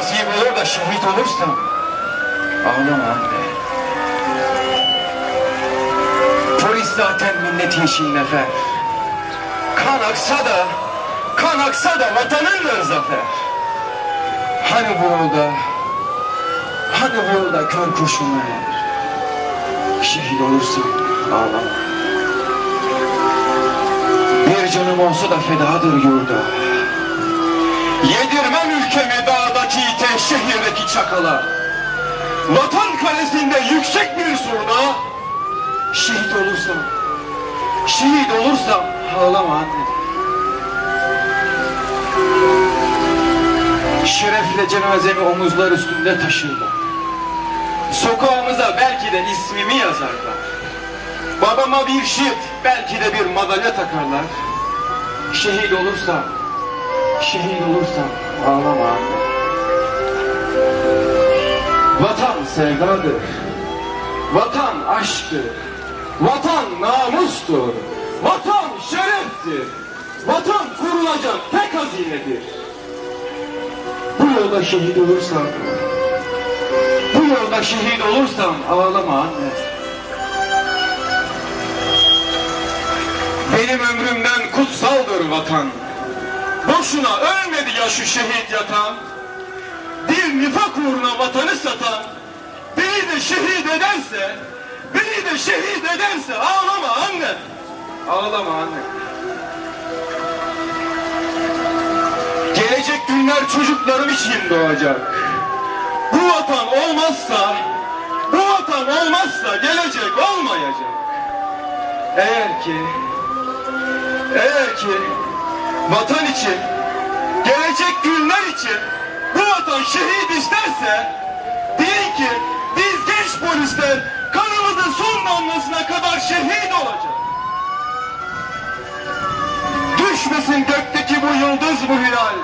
nasip olur da şehit olursam ağlama anne. Polis zaten milletin için nefer. Kan aksa da, kan aksa da vatanındır zafer. Hani bu yolda, hani bu yolda kör kurşunla eğer. Şehit olursam ağlama. Bir canım olsa da fedadır yurda. Yedirmem ülkemi ite, şehirdeki çakala. Vatan kalesinde yüksek bir surda şehit olursam, şehit olursam ağlama anne. Şerefle cenazemi omuzlar üstünde taşırlar. Sokağımıza belki de ismimi yazarlar. Babama bir şiit, belki de bir madalya takarlar. Şehit olursam, şehit olursam ağlama anne. Vatan sevdadır. Vatan aşktır. Vatan namustur. Vatan şereftir. Vatan kurulacak tek hazinedir. Bu yolda şehit olursam, bu yolda şehit olursam ağlama anne. Benim ömrümden kutsaldır vatan. Boşuna ölmedi ya şu şehit yatan. Nifak uğruna vatanı satan. Beni de şehit ederse, beni de şehit ederse ağlama anne. Ağlama anne. Gelecek günler çocuklarım için doğacak. Bu vatan olmazsa, bu vatan olmazsa gelecek olmayacak. Eğer ki eğer ki vatan için, gelecek günler için bu vatan şehit isterse deyin ki biz genç polisler kanımızın son damlasına kadar şehit olacağız. Düşmesin gökteki bu yıldız bu hilal.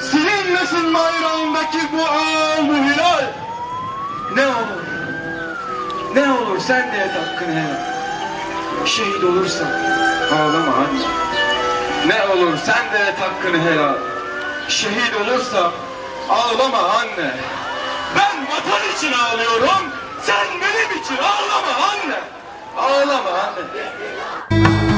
Silinmesin bayrağındaki bu al bu hilal. Ne olur, ne olur sen de et hakkını helal. Şehit olursan ağlama anne. Ne olur sen de et hakkını helal. Şehit olursam ağlama anne. Ben vatan için ağlıyorum. Sen benim için ağlama anne. Ağlama anne.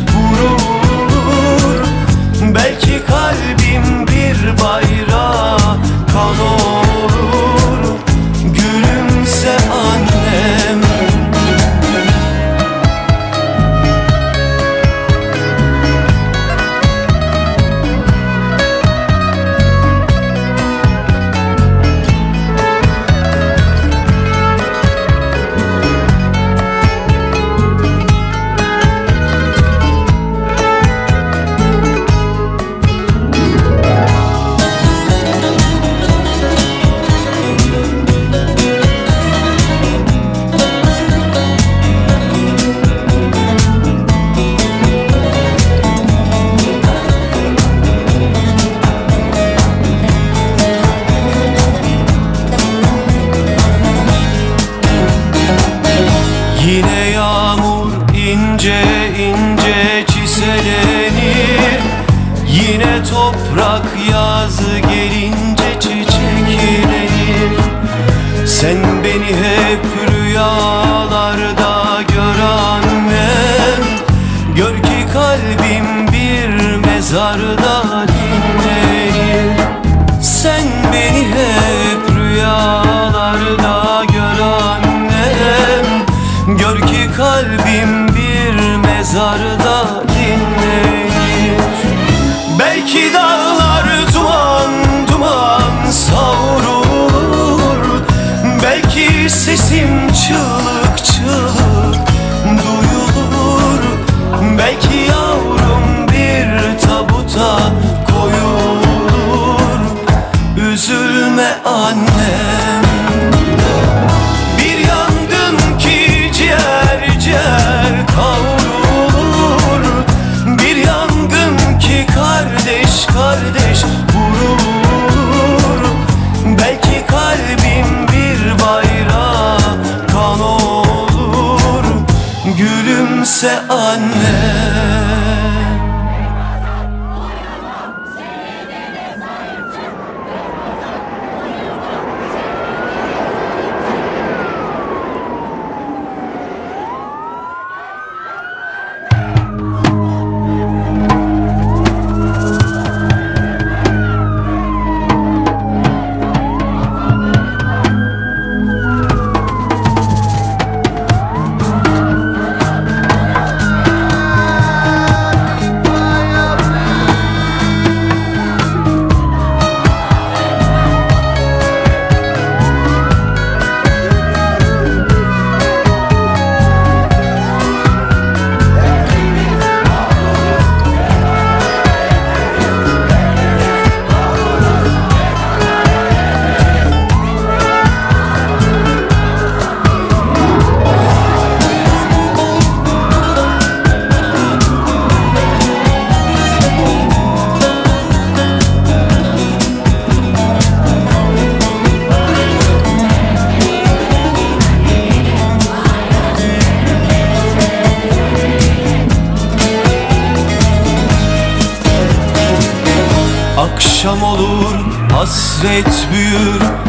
Sen beni hep rüyalarda gör annem Gör ki kalbim bir mezarda dinlenir Sen beni hep çığlık çığlık duyulur. Belki yavrum bir tabuta koyulur. Üzülme annem. Bir yangın ki ciğer kavrulur. Bir yangın ki kardeş kardeş vurur Belki kalbim bir bayrağa Gülümse anne hasret büyür